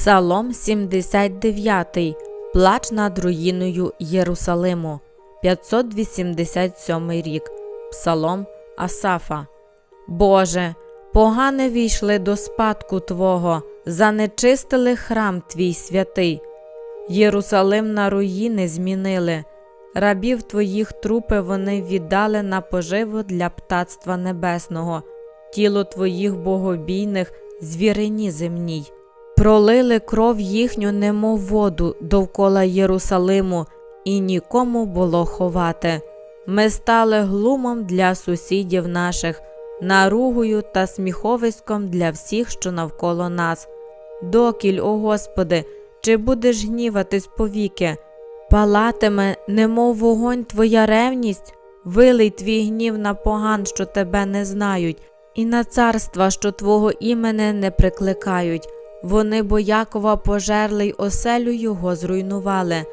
Псалом 79. Плач над руїною Єрусалиму. 587 рік. Псалом Асафа. Боже, погане війшли до спадку Твого, занечистили храм Твій святий. Єрусалим на руїни змінили. Рабів твоїх трупи вони віддали на поживу для птацтва небесного, тіло твоїх богобійних звірині земній. Пролили кров їхню, немов воду довкола Єрусалиму, і нікому було ховати. Ми стали глумом для сусідів наших, наругою та сміховиськом для всіх, що навколо нас. Докіль, о Господи, чи будеш гніватись повіки? Палатиме, немов вогонь твоя ревність, вилий твій гнів на поган, що тебе не знають, і на царства, що твого імени не прикликають. Вони бо Якова пожерли й оселю його зруйнували.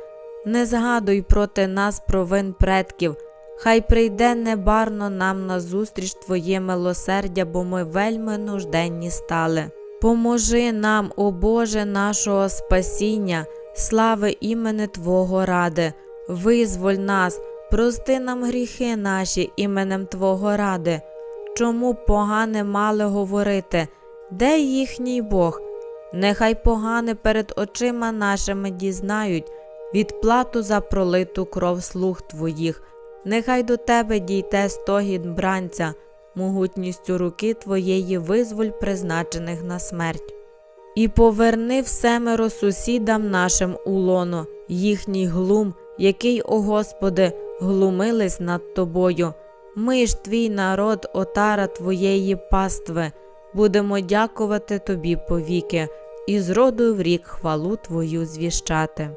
Не згадуй проти нас провин предків, хай прийде небарно нам назустріч Твоє милосердя, бо ми вельми нужденні стали. Поможи нам, о Боже, нашого спасіння, слави імени Твого ради, визволь нас, прости нам гріхи наші іменем Твого ради. Чому погане мали говорити? Де їхній Бог? Нехай погане перед очима нашими дізнають відплату за пролиту кров слуг твоїх, нехай до тебе дійте стогін бранця, могутністю руки твоєї визволь призначених на смерть. І поверни всемеро сусідам нашим у лоно, їхній глум, який, о Господи, глумились над тобою. Ми ж твій народ, отара твоєї пастви, будемо дякувати тобі повіки, і з роду в рік хвалу твою звіщати.